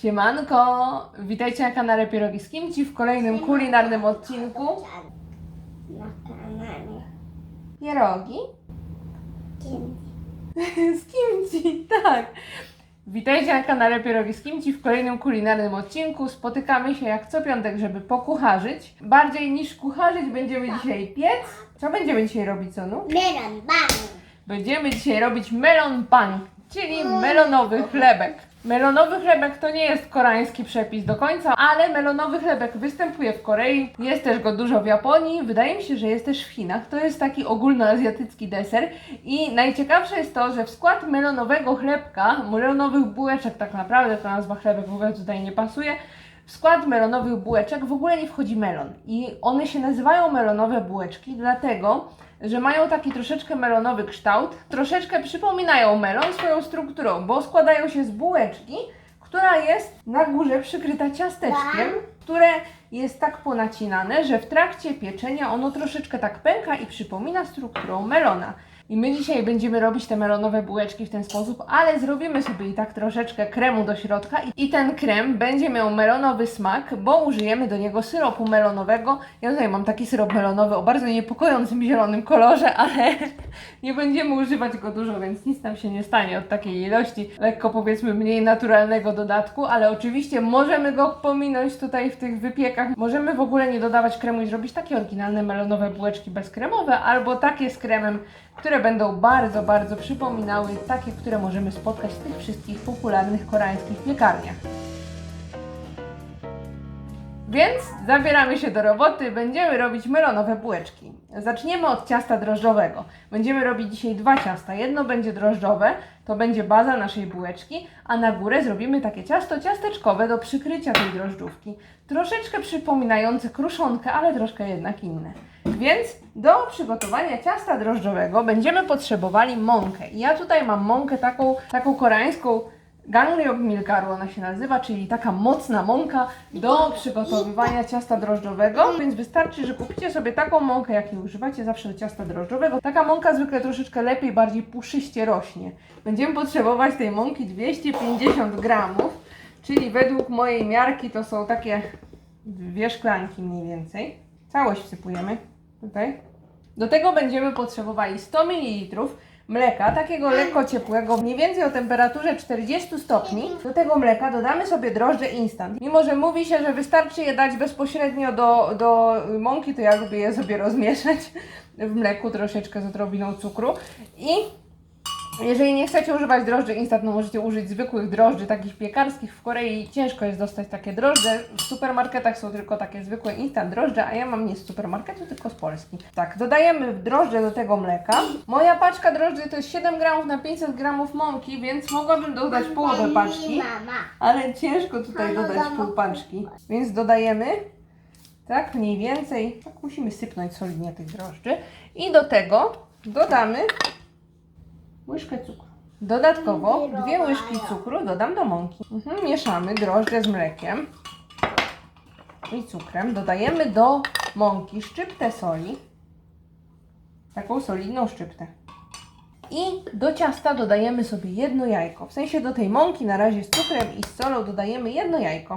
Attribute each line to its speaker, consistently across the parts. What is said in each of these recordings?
Speaker 1: Siemanko! Witajcie na kanale Pierogi z Kimci w kolejnym kulinarnym odcinku.
Speaker 2: Na kanale.
Speaker 1: Pierogi
Speaker 2: Kim?
Speaker 1: z Kimci, tak! Witajcie na kanale Pierogi z Kimci w kolejnym kulinarnym odcinku. Spotykamy się jak co piątek, żeby pokucharzyć. Bardziej niż kucharzyć będziemy dzisiaj piec. Co będziemy dzisiaj robić, Sonu?
Speaker 2: Melon, bang.
Speaker 1: Będziemy dzisiaj robić melon pan, czyli melonowy chlebek. Melonowy chlebek to nie jest koreański przepis do końca, ale melonowy chlebek występuje w Korei, jest też go dużo w Japonii, wydaje mi się, że jest też w Chinach. To jest taki ogólnoazjatycki deser. I najciekawsze jest to, że w skład melonowego chlebka, melonowych bułeczek tak naprawdę, ta nazwa chlebek w ogóle tutaj nie pasuje, w skład melonowych bułeczek w ogóle nie wchodzi melon. I one się nazywają melonowe bułeczki, dlatego, że mają taki troszeczkę melonowy kształt, troszeczkę przypominają melon swoją strukturą, bo składają się z bułeczki, która jest na górze przykryta ciasteczkiem, które jest tak ponacinane, że w trakcie pieczenia ono troszeczkę tak pęka i przypomina strukturą melona. I my dzisiaj będziemy robić te melonowe bułeczki w ten sposób, ale zrobimy sobie i tak troszeczkę kremu do środka i- ten krem będzie miał melonowy smak, bo użyjemy do niego syropu melonowego. Ja tutaj mam taki syrop melonowy o bardzo niepokojącym zielonym kolorze, ale nie będziemy używać go dużo, więc nic nam się nie stanie od takiej ilości, lekko powiedzmy mniej naturalnego dodatku, ale oczywiście możemy go pominąć tutaj w tych wypiekach. Możemy w ogóle nie dodawać kremu i zrobić takie oryginalne melonowe bułeczki bezkremowe, albo takie z kremem, które będą bardzo, bardzo przypominały takie, które możemy spotkać w tych wszystkich popularnych koreańskich piekarniach. Więc zabieramy się do roboty, będziemy robić melonowe bułeczki. Zaczniemy od ciasta drożdżowego. Będziemy robić dzisiaj dwa ciasta. Jedno będzie drożdżowe, to będzie baza naszej bułeczki, a na górę zrobimy takie ciasto ciasteczkowe do przykrycia tej drożdżówki. Troszeczkę przypominające kruszonkę, ale troszkę jednak inne. Więc do przygotowania ciasta drożdżowego będziemy potrzebowali mąkę. I ja tutaj mam mąkę taką, taką koreańską Gangryok Milkaru ona się nazywa, czyli taka mocna mąka do przygotowywania ciasta drożdżowego, więc wystarczy, że kupicie sobie taką mąkę, jakiej używacie zawsze do ciasta drożdżowego. Taka mąka zwykle troszeczkę lepiej, bardziej puszyście rośnie. Będziemy potrzebować tej mąki 250 gramów, czyli według mojej miarki to są takie dwie szklanki mniej więcej. Całość wsypujemy tutaj. Do tego będziemy potrzebowali 100 ml mleka, takiego lekko ciepłego, mniej więcej o temperaturze 40 stopni. Do tego mleka dodamy sobie drożdże instant. Mimo, że mówi się, że wystarczy je dać bezpośrednio do, do mąki, to ja lubię je sobie rozmieszać w mleku troszeczkę z odrobiną cukru. I jeżeli nie chcecie używać drożdży instant, no możecie użyć zwykłych drożdży, takich piekarskich. W Korei ciężko jest dostać takie drożdże. W supermarketach są tylko takie zwykłe instant drożdże, a ja mam nie z supermarketu, tylko z Polski. Tak, dodajemy drożdże do tego mleka. Moja paczka drożdży to jest 7 gramów na 500 gramów mąki, więc mogłabym dodać połowę paczki. Ale ciężko tutaj dodać pół paczki. Więc dodajemy, tak, mniej więcej, tak musimy sypnąć solidnie tych drożdży. I do tego dodamy łyżkę cukru. Dodatkowo dwie łyżki cukru dodam do mąki. Mhm, mieszamy drożdże z mlekiem i cukrem. Dodajemy do mąki szczyptę soli. Taką solidną szczyptę. I do ciasta dodajemy sobie jedno jajko. W sensie do tej mąki na razie z cukrem i z solą dodajemy jedno jajko.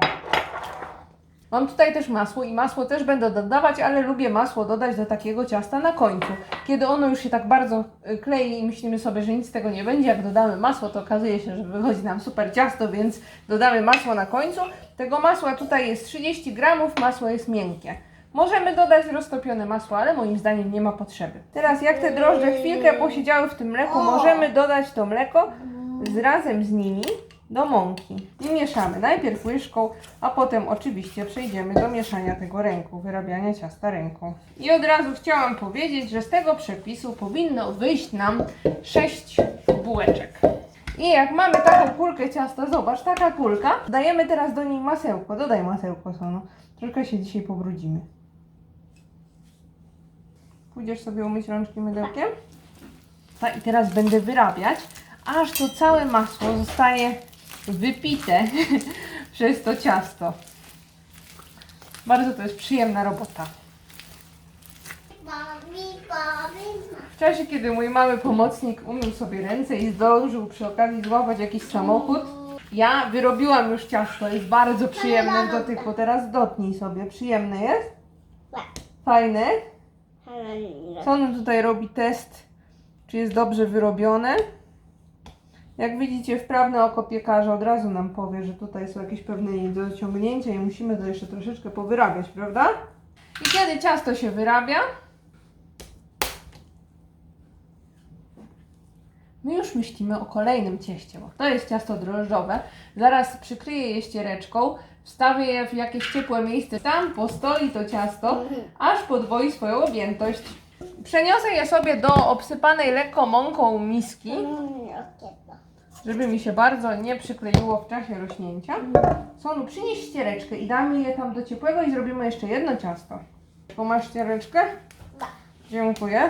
Speaker 1: Mam tutaj też masło i masło też będę dodawać, ale lubię masło dodać do takiego ciasta na końcu. Kiedy ono już się tak bardzo y, klei i myślimy sobie, że nic z tego nie będzie, jak dodamy masło, to okazuje się, że wychodzi nam super ciasto, więc dodamy masło na końcu. Tego masła tutaj jest 30 gramów, masło jest miękkie. Możemy dodać roztopione masło, ale moim zdaniem nie ma potrzeby. Teraz jak te drożdże chwilkę posiedziały w tym mleku, możemy dodać to mleko z razem z nimi do mąki. I mieszamy najpierw łyżką, a potem oczywiście przejdziemy do mieszania tego ręką, wyrabiania ciasta ręką. I od razu chciałam powiedzieć, że z tego przepisu powinno wyjść nam 6 bułeczek. I jak mamy taką kulkę ciasta, zobacz, taka kulka, dajemy teraz do niej masełko. Dodaj masełko, Sono. Troszkę się dzisiaj pobrudzimy. Pójdziesz sobie umyć rączki mydełkiem? Tak, i teraz będę wyrabiać, aż to całe masło zostanie wypite przez to ciasto. Bardzo to jest przyjemna robota. W czasie, kiedy mój mały pomocnik umył sobie ręce i zdążył przy okazji złapać jakiś samochód, Ja wyrobiłam już ciasto, jest bardzo przyjemne w dotyku. Teraz dotknij sobie. Przyjemne jest?
Speaker 2: Tak.
Speaker 1: Fajne?
Speaker 2: Hallelujah.
Speaker 1: Sony tutaj robi test, czy jest dobrze wyrobione. Jak widzicie, wprawne oko piekarza od razu nam powie, że tutaj są jakieś pewne niedociągnięcia i musimy to jeszcze troszeczkę powyrabiać, prawda? I kiedy ciasto się wyrabia, my już myślimy o kolejnym cieście, bo to jest ciasto drożdżowe. Zaraz przykryję je ściereczką, wstawię je w jakieś ciepłe miejsce. Tam postoi to ciasto, aż podwoi swoją objętość. Przeniosę je sobie do obsypanej lekko mąką miski,
Speaker 2: Hallelujah.
Speaker 1: Żeby mi się bardzo nie przykleiło w czasie rośnięcia. Sonu, przynieś ściereczkę i damy je tam do ciepłego i zrobimy jeszcze jedno ciasto. Tu masz ściereczkę?
Speaker 2: Tak.
Speaker 1: Dziękuję.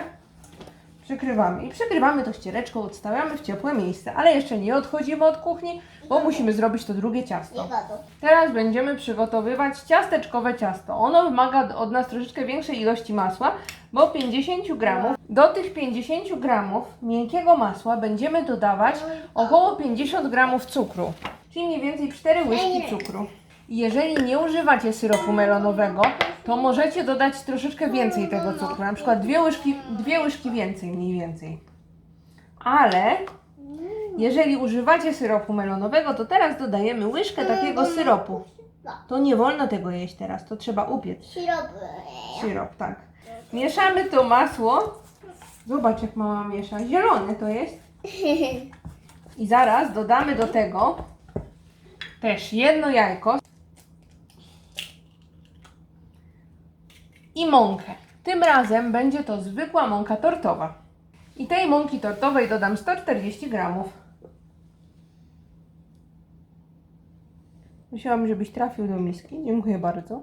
Speaker 1: Przykrywamy. I przykrywamy to ściereczką, odstawiamy w ciepłe miejsce, ale jeszcze nie odchodzimy od kuchni, bo musimy zrobić to drugie ciasto. Teraz będziemy przygotowywać ciasteczkowe ciasto. Ono wymaga od nas troszeczkę większej ilości masła, bo 50 gramów. Do tych 50 gramów miękkiego masła będziemy dodawać około 50 gramów cukru, czyli mniej więcej 4 łyżki cukru. Jeżeli nie używacie syropu melonowego, to możecie dodać troszeczkę więcej tego cukru, na przykład dwie łyżki, dwie łyżki więcej mniej więcej. Ale jeżeli używacie syropu melonowego, to teraz dodajemy łyżkę takiego syropu. To nie wolno tego jeść teraz, to trzeba upiec.
Speaker 2: Sirop.
Speaker 1: Syrop, tak. Mieszamy to masło. Zobacz, jak mama miesza. Zielone to jest. I zaraz dodamy do tego też jedno jajko i mąkę. Tym razem będzie to zwykła mąka tortowa. I tej mąki tortowej dodam 140 gramów. Musiałam, żebyś trafił do miski. Dziękuję bardzo.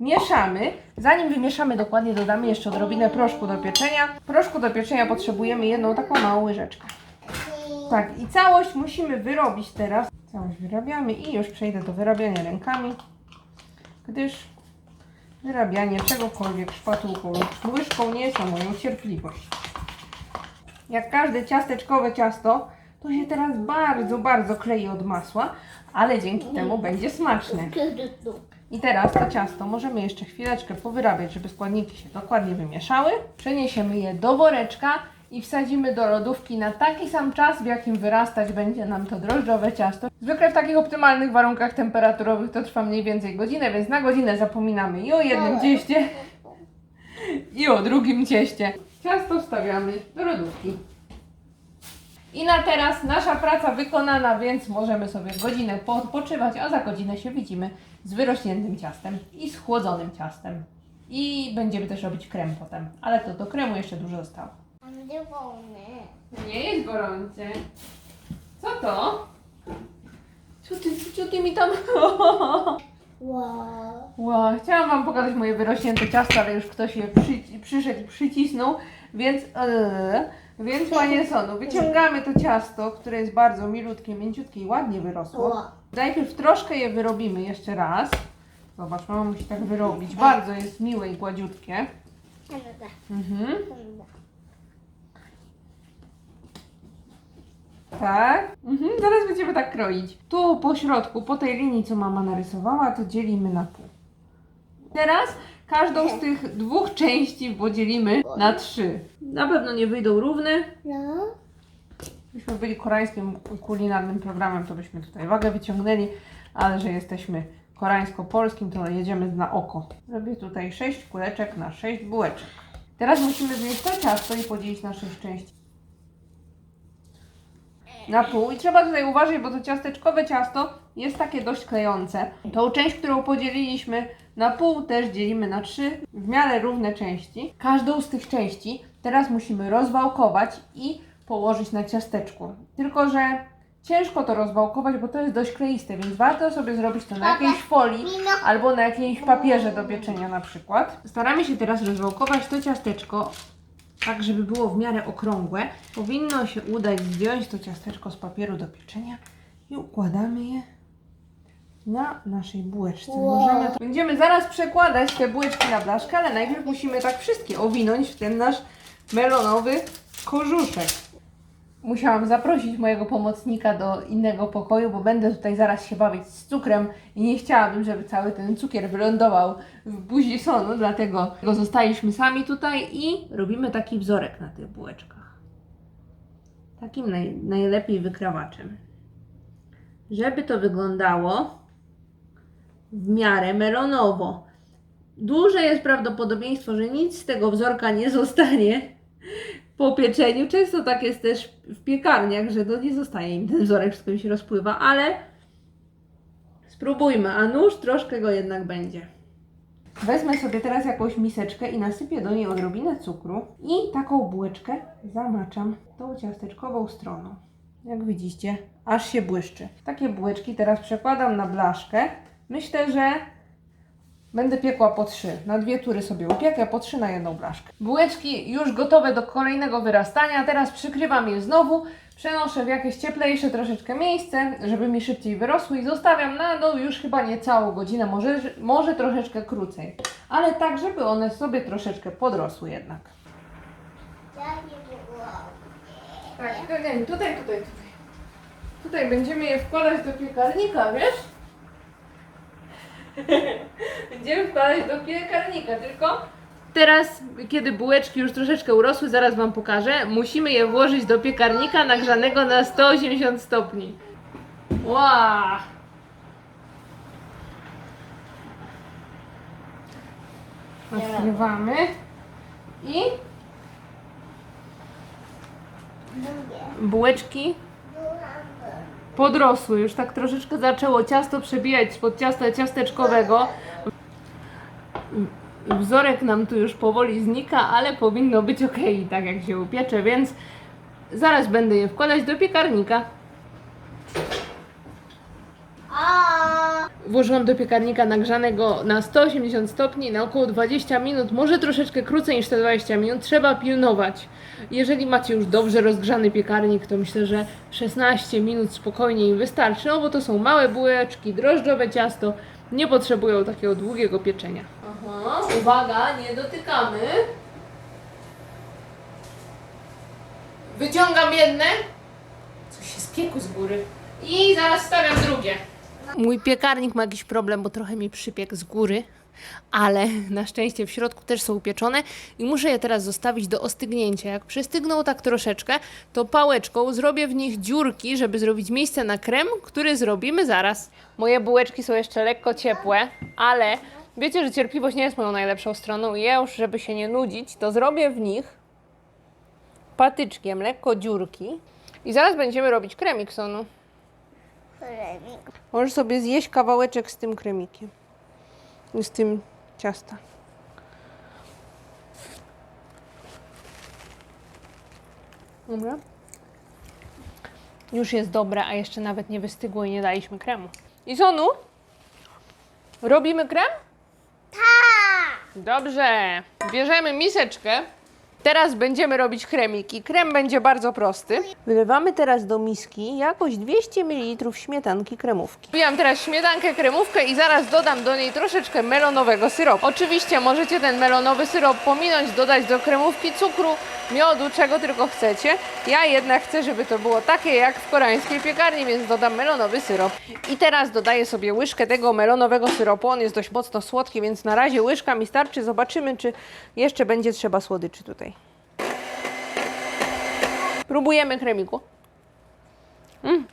Speaker 1: Mieszamy. Zanim wymieszamy dokładnie, dodamy jeszcze odrobinę proszku do pieczenia. Proszku do pieczenia potrzebujemy jedną taką małą łyżeczkę. Tak, i całość musimy wyrobić teraz. Całość wyrabiamy i już przejdę do wyrabiania rękami, gdyż wyrabianie czegokolwiek szpatułką lub łyżką nie jest moją cierpliwość. Jak każde ciasteczkowe ciasto, to się teraz bardzo, bardzo klei od masła, ale dzięki temu będzie smaczne. I teraz to ciasto możemy jeszcze chwileczkę powyrabiać, żeby składniki się dokładnie wymieszały. Przeniesiemy je do woreczka i wsadzimy do lodówki na taki sam czas, w jakim wyrastać będzie nam to drożdżowe ciasto. Zwykle w takich optymalnych warunkach temperaturowych to trwa mniej więcej godzinę, więc na godzinę zapominamy i o jednym cieście, i o drugim cieście. Ciasto wstawiamy do lodówki. I na teraz nasza praca wykonana, więc możemy sobie godzinę odpoczywać, a za godzinę się widzimy z wyrośniętym ciastem i z chłodzonym ciastem. I będziemy też robić krem potem, ale to do kremu jeszcze dużo zostało.
Speaker 2: Mam wolny.
Speaker 1: Nie jest gorący. Co to? Co ty, co ty mi tam...
Speaker 2: Wow.
Speaker 1: Wow, chciałam Wam pokazać moje wyrośnięte ciasto, ale już ktoś je przy, przyszedł i przycisnął, więc... Eee, więc Panie Sonu, wyciągamy to ciasto, które jest bardzo milutkie, mięciutkie i ładnie wyrosło. Najpierw troszkę je wyrobimy jeszcze raz. Zobacz, mama musi tak wyrobić. Bardzo jest miłe i gładziutkie. Mhm. Tak. Mhm, zaraz będziemy tak kroić. Tu po środku, po tej linii, co mama narysowała, to dzielimy na pół. Teraz każdą z tych dwóch części podzielimy na trzy. Na pewno nie wyjdą równe.
Speaker 2: No.
Speaker 1: Gdybyśmy byli koreańskim kulinarnym programem, to byśmy tutaj wagę wyciągnęli, ale że jesteśmy koreańsko-polskim, to jedziemy na oko. Robię tutaj 6 kuleczek na 6 bułeczek. Teraz musimy wziąć to ciasto i podzielić na 6 części. Na pół. I trzeba tutaj uważać, bo to ciasteczkowe ciasto jest takie dość klejące. Tą część, którą podzieliliśmy na pół, też dzielimy na trzy w miarę równe części. Każdą z tych części teraz musimy rozwałkować i położyć na ciasteczku. Tylko, że ciężko to rozwałkować, bo to jest dość kleiste, więc warto sobie zrobić to na jakiejś folii albo na jakimś papierze do pieczenia na przykład. Staramy się teraz rozwałkować to ciasteczko tak, żeby było w miarę okrągłe. Powinno się udać zdjąć to ciasteczko z papieru do pieczenia i układamy je na naszej bułeczce.
Speaker 2: Wow.
Speaker 1: Możemy, będziemy zaraz przekładać te bułeczki na blaszkę, ale najpierw musimy tak wszystkie owinąć w ten nasz melonowy korzuszek. musiałam zaprosić mojego pomocnika do innego pokoju, bo będę tutaj zaraz się bawić z cukrem i nie chciałabym, żeby cały ten cukier wylądował w buzi sonu, dlatego zostaliśmy sami tutaj i robimy taki wzorek na tych bułeczkach. Takim naj, najlepiej wykrawaczem. Żeby to wyglądało w miarę melonowo. Duże jest prawdopodobieństwo, że nic z tego wzorka nie zostanie po pieczeniu. Często tak jest też w piekarniach, że to nie zostaje im ten wzorek, wszystko się rozpływa, ale spróbujmy, a nóż troszkę go jednak będzie. Wezmę sobie teraz jakąś miseczkę i nasypię do niej odrobinę cukru i taką bułeczkę zamaczam tą ciasteczkową stroną. Jak widzicie, aż się błyszczy. Takie bułeczki teraz przekładam na blaszkę. Myślę, że Będę piekła po trzy. Na dwie tury sobie upiekę, po trzy na jedną blaszkę. Bułeczki już gotowe do kolejnego wyrastania. Teraz przykrywam je znowu. Przenoszę w jakieś cieplejsze troszeczkę miejsce, żeby mi szybciej wyrosły i zostawiam na dół już chyba nie całą godzinę, może, może troszeczkę krócej. Ale tak, żeby one sobie troszeczkę podrosły jednak.
Speaker 2: Nie.
Speaker 1: Tak, tutaj, tutaj, tutaj, tutaj. Tutaj będziemy je wkładać do piekarnika, wiesz? będziemy wkładać do piekarnika, tylko teraz, kiedy bułeczki już troszeczkę urosły, zaraz Wam pokażę, musimy je włożyć do piekarnika nagrzanego na 180 stopni. Wow! Odkrywamy i bułeczki podrosły, już tak troszeczkę zaczęło ciasto przebijać spod ciasta ciasteczkowego. Wzorek nam tu już powoli znika, ale powinno być ok, tak jak się upiecze, więc zaraz będę je wkładać do piekarnika. Włożyłam do piekarnika nagrzanego na 180 stopni na około 20 minut, może troszeczkę krócej niż te 20 minut. Trzeba pilnować. Jeżeli macie już dobrze rozgrzany piekarnik, to myślę, że 16 minut spokojnie im wystarczy, no bo to są małe bułeczki, drożdżowe ciasto, nie potrzebują takiego długiego pieczenia. Aha, uwaga, nie dotykamy. Wyciągam jedne. Coś się spiekło z góry. I zaraz stawiam drugie. Mój piekarnik ma jakiś problem, bo trochę mi przypiekł z góry, ale na szczęście w środku też są upieczone i muszę je teraz zostawić do ostygnięcia. Jak przystygną tak troszeczkę, to pałeczką zrobię w nich dziurki, żeby zrobić miejsce na krem, który zrobimy zaraz. Moje bułeczki są jeszcze lekko ciepłe, ale wiecie, że cierpliwość nie jest moją najlepszą stroną i ja już, żeby się nie nudzić, to zrobię w nich patyczkiem lekko dziurki i zaraz będziemy robić kremik sonu.
Speaker 2: Kremik.
Speaker 1: Możesz sobie zjeść kawałeczek z tym kremikiem. Z tym ciasta. Dobra. Już jest dobre, a jeszcze nawet nie wystygło i nie daliśmy kremu. I Sonu? Robimy krem?
Speaker 2: Tak.
Speaker 1: Dobrze. Bierzemy miseczkę. Teraz będziemy robić kremik i krem będzie bardzo prosty. Wylewamy teraz do miski jakoś 200 ml śmietanki kremówki. Wbijam teraz śmietankę kremówkę i zaraz dodam do niej troszeczkę melonowego syropu. Oczywiście możecie ten melonowy syrop pominąć, dodać do kremówki cukru, miodu, czego tylko chcecie. Ja jednak chcę, żeby to było takie jak w koreańskiej piekarni, więc dodam melonowy syrop. I teraz dodaję sobie łyżkę tego melonowego syropu. On jest dość mocno słodki, więc na razie łyżka mi starczy. Zobaczymy, czy jeszcze będzie trzeba słodyczy tutaj. Próbujemy kremiku. Mm.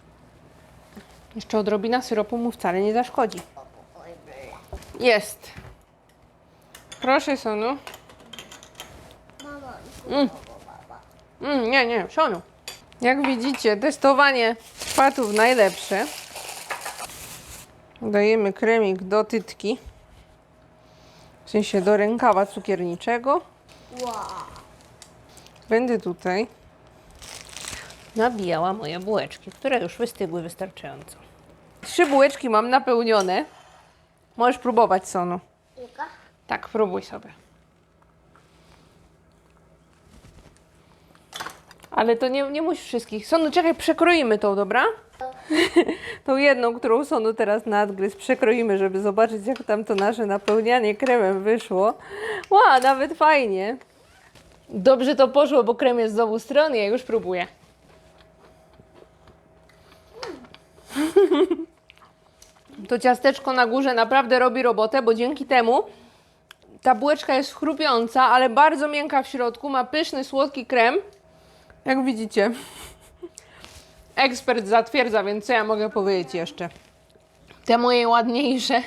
Speaker 1: Jeszcze odrobina syropu mu wcale nie zaszkodzi. Jest. Proszę, Sonu. Mm. Mm, nie, nie, Sonu. Jak widzicie, testowanie szpatów najlepsze. Dajemy kremik do tytki. W sensie do rękawa cukierniczego. Będę tutaj nabijała moje bułeczki, które już wystygły wystarczająco. Trzy bułeczki mam napełnione. Możesz próbować, Sonu.
Speaker 2: Tylko?
Speaker 1: Tak, próbuj sobie. Ale to nie, nie musisz wszystkich. Sonu, czekaj, przekroimy tą, dobra? tą jedną, którą Sonu teraz nadgryzł, przekroimy, żeby zobaczyć, jak tam to nasze napełnianie kremem wyszło. Ła, nawet fajnie. Dobrze to poszło, bo krem jest z obu stron i ja już próbuję. To ciasteczko na górze naprawdę robi robotę, bo dzięki temu ta bułeczka jest chrupiąca, ale bardzo miękka w środku, ma pyszny, słodki krem. Jak widzicie. Ekspert zatwierdza, więc co ja mogę powiedzieć jeszcze? Te moje ładniejsze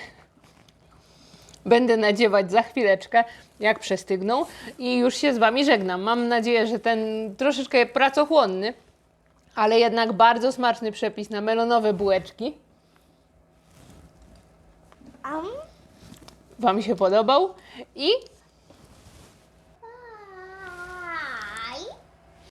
Speaker 1: będę nadziewać za chwileczkę, jak przestygną. I już się z Wami żegnam. Mam nadzieję, że ten troszeczkę pracochłonny, ale jednak bardzo smaczny przepis na melonowe bułeczki
Speaker 2: Am.
Speaker 1: Wam się podobał. I